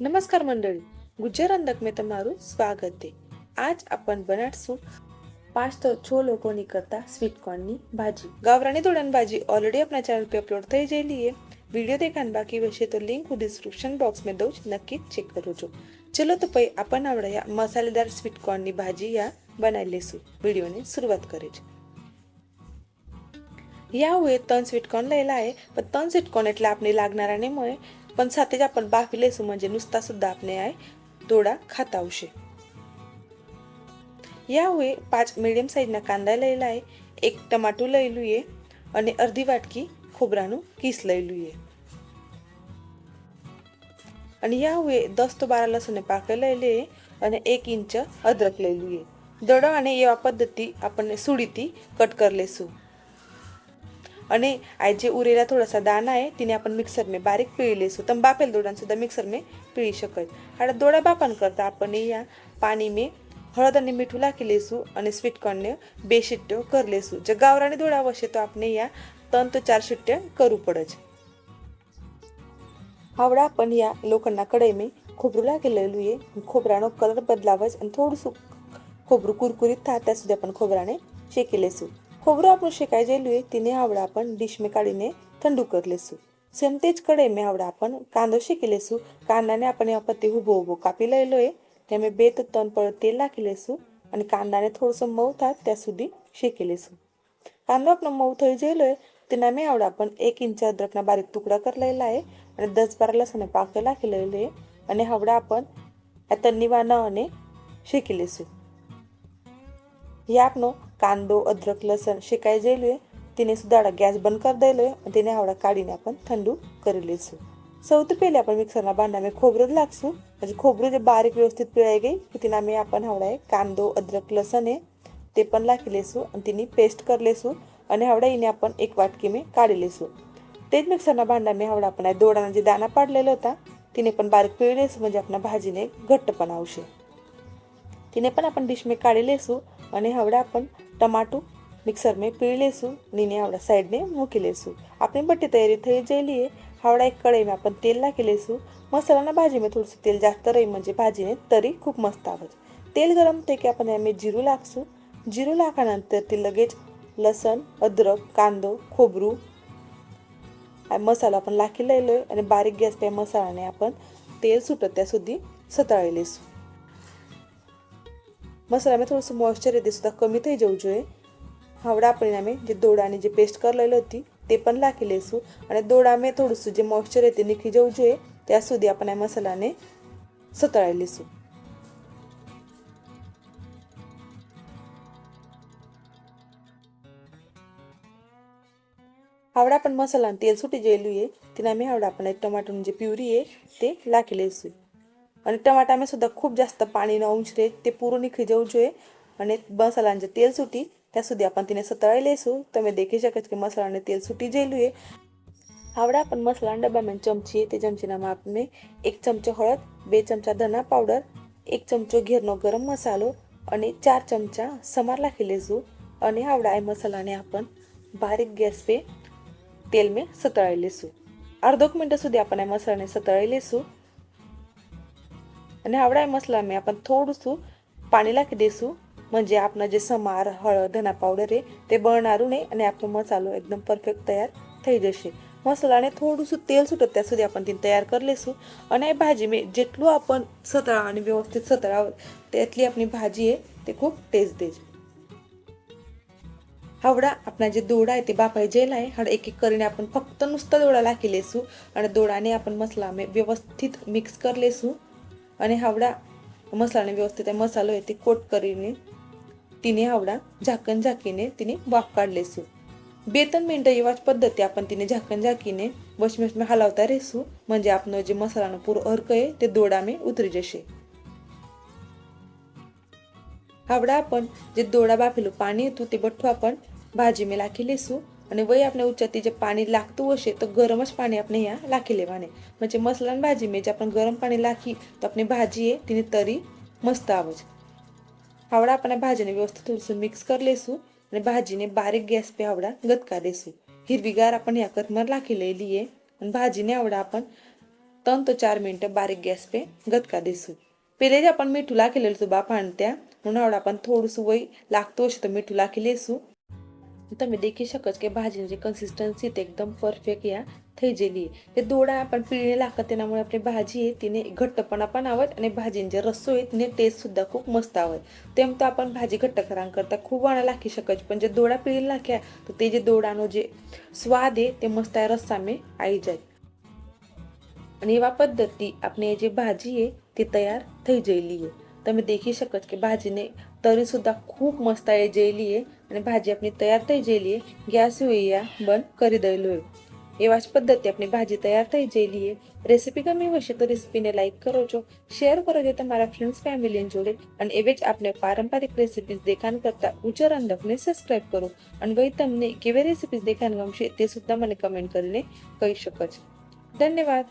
નમસ્કાર મંડળી. ગુજર અંદકમાં તમારું સ્વાગત છે. આજ આપણ બનાવીશું પાંચ તો છ લોકોની કરતા સ્વીટકોર્નની ભાજી. ગાવરાની દોડાની ભાજી ઓલરેડી આપણા ચેનલ પર અપલોડ થઈ ગયેલી વીડિયો દેખાણ બાકી હશે તો લિંક હું ડિસ્ક્રિપ્શન બોક્સમાં દઉં જ નક્કી ચેક કરું છું ચલો તો પછી આપણને આવડ્યા મસાલેદાર સ્વીટકોર્નની ભાજી યા બનાવી લઈશું. વિડીયોની શરૂઆત કરે છે યા હોય, ત્રણ સ્વીટકોર્ન લઈ લાવે પણ ત્રણ સ્વીટકોર્ન એટલે આપણે લાગનારાને મળે. पण સાથે જ आपण બાફી લઈશું म्हणजे नुसता सुद्धा આપણે आहे થોડા ખાતા આવશે યા હુએ પાંચ મીડિયમ સાઈઝના કાંદા લયેલા आहे એક ટમાટું લઈ લઈએ અને અડધી વાટકી ખોબરાનું કીસ લઈ લઈએ અને યા હુએ દસ તો બારા લસણને પાકે લઈ લઈએ અને એક ઇંચ અદરક લઈ લઈએ દડો અને એવા પદ્ધતિ આપણને સુડીથી કટ કરી લેશું आणि आय जे उरेला थोडासा दाना आहे तिने आपण मिक्सरने बारीक पिळले असू तर बापेल दोडांसुद्धा मिक्सरने पिळी शकत. आता दोडा बापान करता आपण या पाणी मी हळद आणि मिठू लाकेले असू आणि स्वीटकॉर्नने बेशिट्ट करले असू. जे गावराने दोडा वशे तो आपण या तंत चार शिट्ट करू पडच हावडा आपण या लोकांना कडे मी खोबरू लागेलेलो आहे. खोबरानं कलर बदलावच आणि थोडस खोबरू कुरकुरीत था त्यासुद्धा आपण खोबराने शेकेले असू. खोबरं આપણું શેકાઈ ગયેલું હોય તેને આવડે આપણ ડીશમાં કાઢીને ઠંડુ કરી લેશું. સેમ તે જ કડાઈમાં આવડે આપણ કાંદો શેકી લેશું. કાંદાને આપણે આ પત્તે ઊભો ઊભો કાપી લઈ એ તેમાં બે તો ત્રણ પર તેલ નાખી લેશું અને કાંદાને થોડું મઉ થાય ત્યાં સુધી શેકી લેશું. કાંદો આપણો મઉ થઈ ગયેલો હોય તેના મેં આવડે આપણ એક ઇંચ અદરકના બારીક ટુકડા કરી લેલા એ અને દસ બાર લસણને પાકે નાખી લઈ લઈએ અને હવડે આપણ આ તન્ની અને શેકી લેશું. એ આપનો कांदो अद्रक लसण शिकाय जेले तिने सुद्धा गॅस बंद कर आणि तिने आवडा काढीने आपण थंडू करी लेसू सौत पेले आपण मिक्सरला भांडामे खोबरं लागसू. म्हणजे खोबरं जे बारीक व्यवस्थित पिळाय गई तिने आम्ही आपण हवडाय कांदो अद्रक लसण आहे ते पण लाखी लेसू आणि तिने पेस्ट कर लेसू आणि हवडा हिने आपण एक वाटकी मी काढी लेसू तेच मिक्सरना भांडा मी हवडा आपण दोडाना जे दाना पाडलेला होता तिने पण बारीक पिळलेस म्हणजे आपण भाजीने घट्टपणा आवशे. तिने पण आपण डिश मी काढी लेसू आणि हवडा आपण ટમાટું મિક્સર મેં પીળી લેશું નીને આવડા સાઈડને મૂકી લેશું આપણી બધી તૈયારી થઈ જઈ લઈએ હાવડા એક કડાઈમાં પણ તેલ નાખી લઈશું મસાલાના ભાજીમાં થોડુંસું તેલ જાસ્ત રહી म्हणजे ભાજીને તરી ખૂબ મસ્ત આવે છે તેલ ગરમ થઈ કે આપણે અમે જીરું લાખશું જીરું નાખल्यानंतर लगेच લસણ અદરક કાંદો खोबरू આ મસાલા પણ લાખી લઈ લો અને બારીક ગેસ પે મસાલાને આપણ તેલ છૂટે ત્યાં સુધી સતાળી લઈશું મસાલામાં થોડુંસું મોઇશ્ચર એ તે સુદ્धा કમી થઈ જવું જોઈએ. હવડા પરિણામે જે દોડાની જે પેસ્ટ કરી લેલી હતી, તે પણ નાખી લઈશું અને દોડામાં થોડુંસું જે મોઇશ્ચર તે નીકળી જવું જોઈએ, ત્યાં સુધી આપણે મસાલાને સતળાવી લઈશું હાવડા પણ મસાલાનું તેલ છૂટી ગયેલું એ, તેના મેં હાવડા આપણે ટમાટરનું જે પ્યુરી એ, તે નાખી લઈશું અને ટમાટામાં સુધા ખૂબ जास्त પાણીનો અંશ રહે તે પૂરું નીકળી જવું જોઈએ અને મસાલાને જે તેલ સૂટી ત્યાં સુધી આપણે તેને સતળાઈ લઈશું તમે દેખી શકો છો કે મસાલાને તેલ સૂટી જયેલું એ આવડા પણ મસાલાના ડબ્બામાં ચમચીએ તે ચમચીના માપને એક ચમચો હળદ બે ચમચા ધના પાવડર એક ચમચો ઘેરનો ગરમ મસાલો અને ચાર ચમચા સમાર નાખી લેશું અને આવડા એ મસાલાને આપણ બારીક ગેસ પે તેલ મેં સતળાઈ લેશું અડધો મિનિટ સુધી આપણે મસાલાને સતળાઈ લેશું અને આવડા મસાલામાં आपण થોડુંસું પાણી નાખી દઈશું म्हणजे આપણા જે સમાર હળદ ધના પાવડર એ તે બળનારું નહીં અને આપણો મસાલો એકદમ પરફેક્ટ તૈયાર થઈ જશે મસાલાને થોડુંસું તેલ છૂટે ત્યાં સુધી આપણે તેને તૈયાર કરી લઈશું અને એ ભાજી મેં જેટલું आपण સતળાવાની વ્યવસ્થિત સતળાવ તેટલી આપણી ભાજી એ તે ખૂબ ટેસ્ટ દે છે હવડા આપણા જે દોડા आहे ते બાફાઈ ગયેલા आहे હડ એક એક કરીને आपण ફક્ત नुसता દોડા નાખી લઈશું અને દોડાને आपण મસાલામાં વ્યવસ્થિત મિક્સ કરી લઈશું आणि हावडा मसाला व्यवस्थित आहे. मसालो येते कोट करीने तिने हावडा झाकण झाकीने तिने वाफ काढले सू. बेतन मिनटं येवाच पद्धती आपण तिने झाकण झाकीने वशमेशमे हलावता रेसू. म्हणजे आपण जे मसाला पूर अर्क आहे ते दोडामे उतरी जसे हावडा आपण जे दोडा बापेलो पाणी येतो ते बठ्ठू आपण भाजी मे लाखी लेसू. અને વય આપણે ઉચ્ચતી જે પાણી લાગતું હશે તો ગરમ જ પાણી આપણે અહીંયા નાખી લેવાને म्हणजे મસાલાની ભાજીમાં જે આપણે ગરમ પાણી નાખી તો આપણી ભાજી એ તેની તરી મસ્ત આવે છે આવડા આપણે ભાજીને વ્યવસ્થિત થોડુંસું મિક્સ કરી લઈશું અને ભાજીને બારીક ગેસ पे आवडा ગતકા દઈશું हिरवीगार आपण या कथमर નાખી લઈ લઈએ અને ભાજીને આવડા आपण ત્રણ તો ચાર મિનિટं બારીક ગેસ પે ગતકા દઈશું પેલે જ आपण મીઠું લાખેલું હતું બાપાને ત્યાં ઉનાળા आपण થોડુંસું વય લાગતું હશે તો મીઠું લાખી લેશું तुम्ही देखी शकत की भाजीची कन्सिस्टन्सी ते एकदम परफेक्ट या थैजेली. आहे ते दोडा आपण पिळणे लागत त्यामुळे आपली भाजी आहे तिने घट्टपणा पण आवत आणि भाजींचे रस्सो आहे तिने टेस्टसुद्धा खूप मस्त आवत तेम मग आपण भाजी घट्ट करांकरता खूप आण लागी शकत पण जे दोडा पिळ लाख्या तर ते जे दोडानं जे स्वाद आहे ते मस्त आहे रस्सा मी आई जाईल. आणि या पद्धती आपली जी भाजी आहे ती तयार थैजेली आहे. तर मी देखी शकत की भाजीने तरीसुद्धा खूप मस्त आहे जेली आहे. અને ભાજી આપણી તૈયાર થઈ લઈએ ગેસ હોય બંધ કરી દેલું હોય. એવા જ પદ્ધતિ આપણી ભાજી તૈયાર થઈ છે રેસીપી ગમી હશે તો રેસીપીને લાઇક કરો છો. શેર કરો છો તમારા ફ્રેન્ડ્સ ફેમિલી જોડે. અને એવી જ આપણે પારંપરિક રેસીપીઝ દેખાણ કરતા ઉજર અંધકને સબસ્ક્રાઇબ કરો. અને ભાઈ તમને કેવી રેસીપીઝ દેખાણ ગમશે તે સુદ્ધા મને કમેન્ટ કરીને કહી શકો છો. ધન્યવાદ.